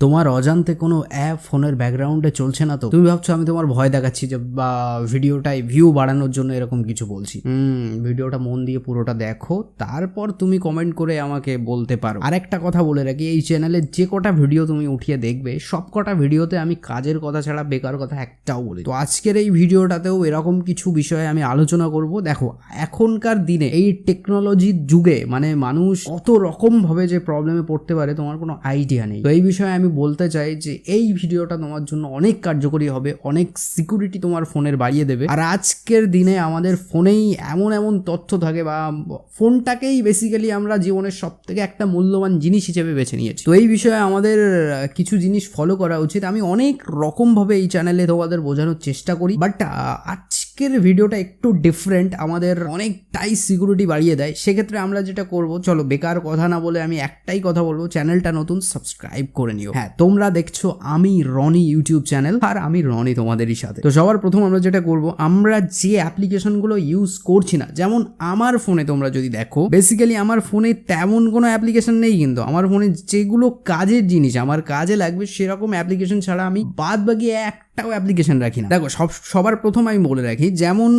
তোমার অজান্তে কোনো অ্যাপ ফোনের ব্যাকগ্রাউন্ডে চলছে না তো? তুমি ভাবছ আমি তোমার ভয় দেখাচ্ছি যে বা ভিডিওটায় ভিউ বাড়ানোর জন্য এরকম কিছু বলছি। হুম। ভিডিওটা মন দিয়ে পুরোটা দেখো তারপর তুমি কমেন্ট করে আমাকে বলতে পারো। আর একটা কথা বলে রাখি এই চ্যানেলে যে কটা ভিডিও তুমি উঠিয়ে দেখবে সব কটা ভিডিওতে আমি কাজের কথা ছাড়া বেকার কথা একটাও বলি তো আজকের এই ভিডিওটাতেও এরকম কিছু বিষয়ে আমি আলোচনা করব। দেখো এখনকার দিনে এই টেকনোলজির যুগে মানে মানুষ কত রকম ভাবে যে প্রবলেমে পড়তে পারে তোমার কোনো আইডিয়া নেই। তো এই বিষয়ে আমি বলতে চাই যে এই ভিডিওটা তোমার জন্য অনেক কার্যকরী হবে, অনেক সিকিউরিটি তোমার ফোনের বাড়িয়ে দেবে। আর আজকের দিনে আমাদের ফোনেই এমন এমন তথ্য থাকে বা ফোনটাকেই বেসিক্যালি আমরা জীবনের সব থেকে একটা মূল্যবান জিনিস হিসেবে বেছে নিয়েছি। তো এই বিষয়ে আমাদের কিছু জিনিস ফলো করা উচিত। আমি অনেক রকমভাবে এই চ্যানেলে তোমাদের বোঝানোর চেষ্টা করি বাট আজকের ভিডিওটা একটু ডিফারেন্ট আমাদের অনেকটাই সিকিউরিটি বাড়িয়ে দেয়। সেক্ষেত্রে আমরা যেটা করব, চলো বেকার কথা না বলে আমি একটাই কথা বলব, চ্যানেলটা নতুন সাবস্ক্রাইব করে নিও। হ্যাঁ তোমরা দেখছ আমি রনি ইউটিউব চ্যানেল আর আমি রনি তোমাদেরই সাথে। তো সবার প্রথম আমরা যেটা করব, আমরা যে অ্যাপ্লিকেশনগুলো ইউজ করছি না, যেমন আমার ফোনে তোমরা যদি দেখো বেসিক্যালি আমার ফোনে তেমন কোনো অ্যাপ্লিকেশন নেই কিন্তু। আমার ফোনে যেগুলো কাজের জিনিস, আমার কাজে লাগবে সেরকম অ্যাপ্লিকেশন ছাড়া আমি বাদ বাকি একটাও অ্যাপ্লিকেশন রাখি না। দেখো, সব সবার প্রথম আমি বলে রাখি, যেমন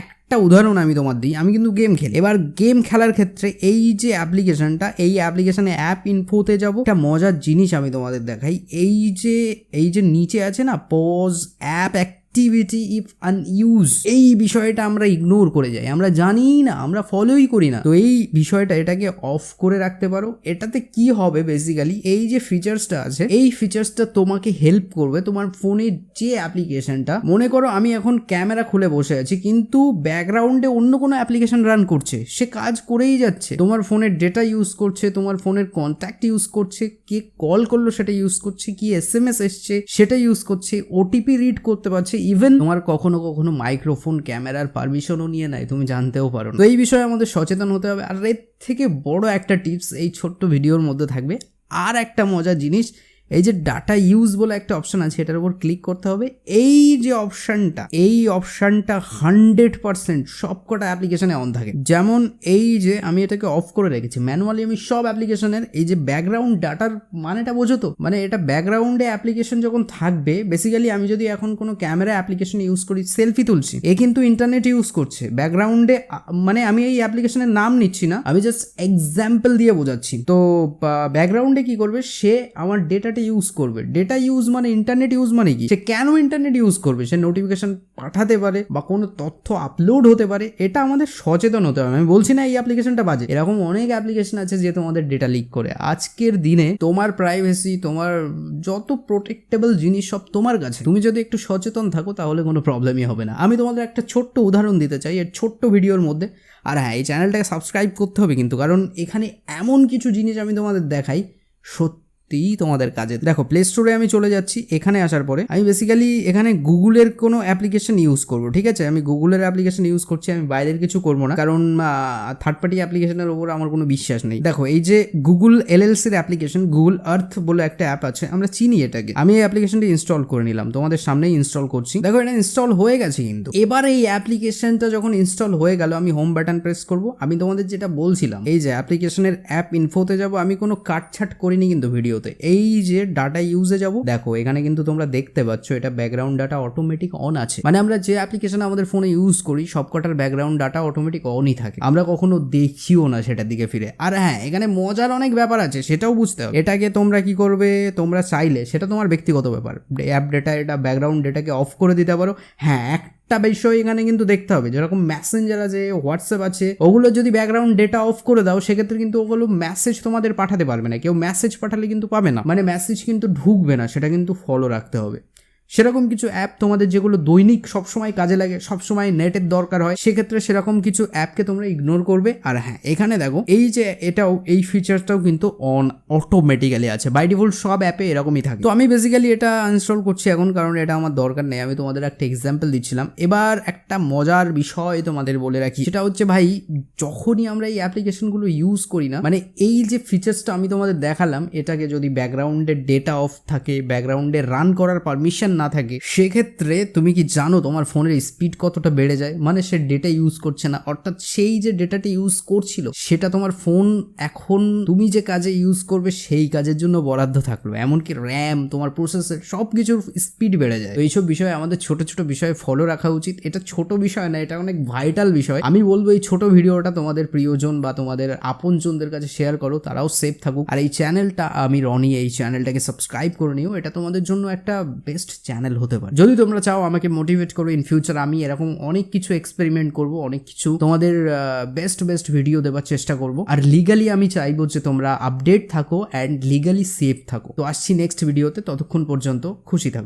একটা উদাহরণ আমি তোমার দিই, আমি কিন্তু গেম খেলি। এবার গেম খেলার ক্ষেত্রে এই যে অ্যাপ্লিকেশনটা এই অ্যাপ্লিকেশনে অ্যাপ ইনফোতে যাব, একটা মজার জিনিস আমি তোমাদের দেখাই। এই যে এই যে নিচে আছে না pause app activity if unused এই বিষয়টা আমরা ইগনোর করে যাই। আমরা জানি না, আমরা ফলোই করি না। তো এই বিষয়টা এটাকে অফ করে রাখতে পারো। এটাতে কি হবে বেসিক্যালি এই যে ফিচার্সটা আছে, এই ফিচার্সটা তোমাকে হেল্প করবে তোমার ফোনের যে অ্যাপ্লিকেশনটা মনে করো আমি এখন ক্যামেরা খুলে বসে আছি, কিন্তু ব্যাকগ্রাউন্ডে অন্য কোনো অ্যাপ্লিকেশন রান করছে। সে কাজ করেই যাচ্ছে। তোমার ফোনের ডেটা ইউজ করছে, তোমার ফোনের কন্ট্যাক্ট ইউজ করছে, কে কল করল সেটা ইউজ করছে, কি এস এম এস এসছে সেটা ইউজ করছে ওটিপি রিড করতে পারছে ইভেন তোমার কখনো কখনো মাইক্রোফোন ক্যামেরার পারমিশনও নিয়ে নেয়, তুমি জানতেও পারো। তো এই বিষয়ে আমাদের সচেতন হতে হবে আর এর থেকে বড় একটা টিপস এই ছোট্ট ভিডিওর মধ্যে থাকবে আর একটা মজার জিনিস এই যে ডাটা ইউজ বলে একটা অপশন আছে, এটার উপর ক্লিক করতে হবে। এই যে অপশনটা এই অপশনটা হান্ড্রেড পার্সেন্ট সব কটা অ্যাপ্লিকেশনে অন থাকে। যেমন এই যে আমি এটাকে অফ করে রেখেছি ম্যানুয়ালি আমি সব অ্যাপ্লিকেশনের এই যে ব্যাকগ্রাউন্ড ডাটার মানেটা বোঝো তো? মানে এটা ব্যাকগ্রাউন্ডে অ্যাপ্লিকেশন যখন থাকবে বেসিক্যালি আমি যদি এখন কোনো ক্যামেরা অ্যাপ্লিকেশন ইউজ করি সেলফি তুলছি, এ কিন্তু ইন্টারনেট ইউজ করছে। ব্যাকগ্রাউন্ডে মানে আমি এই অ্যাপ্লিকেশনের নাম নিচ্ছি না, আমি জাস্ট এক্সাম্পল দিয়ে বোঝাচ্ছি। তো ব্যাকগ্রাউন্ডে কি করবে? সে আমার ডেটাটা ইউজ করবে। ডেটা ইউজ মানে ইন্টারনেট ইউজ মানে কি? সে কেন ইন্টারনেট ইউজ করবে? সে নোটিফিকেশন পাঠাতে পারে বা কোনো তথ্য আপলোড হতে পারে, এটা আমাদের সচেতন হতে হবে। আমি বলছি না এই অ্যাপ্লিকেশনটা বাজে। এরকম অনেক অ্যাপ্লিকেশন আছে যে তোমাদের ডেটা লিক করে। আজকের দিনে তোমার প্রাইভেসি তোমার যত প্রোটেক্টেবল জিনিস সব তোমার কাছে। তুমি যদি একটু সচেতন থাকো, তাহলে কোনো প্রবলেমই হবে না। আমি তোমাদের একটা ছোট্ট উদাহরণ দিতে চাই, এর ছোট্ট ভিডিওর মধ্যে। আর হ্যাঁ এই চ্যানেলটাকে সাবস্ক্রাইব করতে হবে কিন্তু, কারণ এখানে এমন কিছু জিনিস আমি তোমাদের দেখাই। সত্যিই তোমাদের কাজে দেখো প্লে স্টোরে আমি চলে যাচ্ছি, এখানে আসার পরে আমি বেসিক্যালি এখানে গুগলের কোনো অ্যাপ্লিকেশন ইউজ করব, ঠিক আছে? আমি গুগলের অ্যাপ্লিকেশন ইউজ করছি, আমি বাইরের কিছু করব না, কারণ থার্ড পার্টি অ্যাপ্লিকেশনের ওপর আমার কোনো বিশ্বাস নেই। দেখো, এই যে গুগল এল এলএলসির অ্যাপ্লিকেশন গুগল আর্থ বলে একটা অ্যাপ আছে, আমরা চিনি এটাকে। আমি এই অ্যাপ্লিকেশনটি ইনস্টল করে নিলাম, তোমাদের সামনেই ইনস্টল করছি। দেখো, এটা ইনস্টল হয়ে গেছে কিন্তু। এবার এই অ্যাপ্লিকেশনটা যখন ইনস্টল হয়ে গেল, আমি হোম বাটন প্রেস করব। আমি তোমাদের যেটা বলছিলাম, এই যে অ্যাপ্লিকেশনের অ্যাপ ইনফোতে যাব, আমি কোনো কাটছাট করিনি কিন্তু ভিডিওতে এই যে ডাটা ইউজে যাব, দেখো, এখানে কিন্তু তোমরা দেখতে পাচ্ছ, এটা ব্যাকগ্রাউন্ড ডাটা অটোমেটিক অন আছে। মানে আমরা যে অ্যাপ্লিকেশন আমাদের ফোনে ইউজ করি, সবকটার ব্যাকগ্রাউন্ড ডাটা অটোমেটিক অনই থাকে। আমরা কখনো দেখিও না সেটার দিকে ফিরে। আর হ্যাঁ এখানে মজার অনেক ব্যাপার আছে, সেটাও বুঝতে হবে। এটাকে তোমরা কি করবে, তোমরা চাইলে, সেটা তোমার ব্যক্তিগত ব্যাপার। অ্যাপ ডেটা এটা ব্যাকগ্রাউন্ড ডেটাকে অফ করে দিতে পারো। হ্যাঁ একটা বিষয় এখানে কিন্তু দেখতে হবে। যেরকম মেসেঞ্জার আছে হোয়াটসঅ্যাপ আছে, ওগুলো যদি ব্যাকগ্রাউন্ড ডেটা অফ করে দাও, সেক্ষেত্রে কিন্তু ওগুলো মেসেজ তোমাদের পাঠাতে পারবে না। কেউ মেসেজ পাঠালে কিন্তু পাবে না। মানে মেসেজ কিন্তু ঢুকবে না, সেটা কিন্তু ফলো রাখতে হবে। সেরকম কিছু অ্যাপ তোমাদের যেগুলো দৈনিক সবসময় কাজে লাগে, সবসময় নেটের দরকার হয়, সেক্ষেত্রে সেরকম কিছু অ্যাপকে তোমরা ইগনোর করবে। আর হ্যাঁ এখানে দেখো, এই যে এটাও, এই ফিচারটাও কিন্তু অন অটোমেটিক্যালি আছে। বাই ডিফল্ট সব অ্যাপে এরকমই থাকে। তো আমি বেসিক্যালি এটা ইনস্টল করছি এখন, কারণ এটা আমার দরকার নেই। আমি তোমাদের একটা এক্সাম্পল দিচ্ছিলাম। এবার একটা মজার বিষয় তোমাদের বলে রাখি। সেটা হচ্ছে ভাই, যখনই আমরা এই অ্যাপ্লিকেশনগুলো ইউজ করি না মানে এই যে ফিচার্সটা আমি তোমাদের দেখালাম, এটাকে যদি ব্যাকগ্রাউন্ডের ডেটা অফ থাকে ব্যাকগ্রাউন্ডে রান করার পারমিশন না না থাকে। সেক্ষেত্রে তুমি কি জানো তোমার ফোনের স্পিড কতটা বেড়ে যায়? মানে সে ডেটা ইউজ করছে না। অর্থাৎ সেই যে ডেটাটি ইউজ করছিল, সেটা তোমার ফোন এখন তুমি যে কাজে ইউজ করবে, সেই কাজের জন্য বরাদ্দ থাকল। এমনকি র্যাম তোমার প্রসেসর সব কিছুর স্পিড বেড়ে যায়। এইসব বিষয়ে আমাদের ছোট ছোট বিষয়ে ফলো রাখা উচিত। এটা ছোট বিষয় না, এটা অনেক ভাইটাল বিষয়। আমি বলব এই ছোট ভিডিওটা তোমাদের প্রিয়জন বা তোমাদের আপনজনদের কাছে শেয়ার করো, তারাও সেফ থাকুক। আর এই চ্যানেলটা আমি রনি, এই চ্যানেলটাকে সাবস্ক্রাইব করে নিও। এটা তোমাদের জন্য একটা বেস্ট চ্যানেল হতে পারে। যদি তোমরা চাও আমাকে মোটিভেট করো ইন ফিউচার আমি এরকম অনেক কিছু এক্সপেরিমেন্ট করব, অনেক কিছু তোমাদের বেস্ট বেস্ট ভিডিও দেওয়ার চেষ্টা করব। আর লিগালি আমি চাইব যে তোমরা আপডেট থাকো অ্যান্ড লিগালি সেফ থাকো। তো আসছি নেক্সট ভিডিওতে ততক্ষণ পর্যন্ত খুশি থাকো।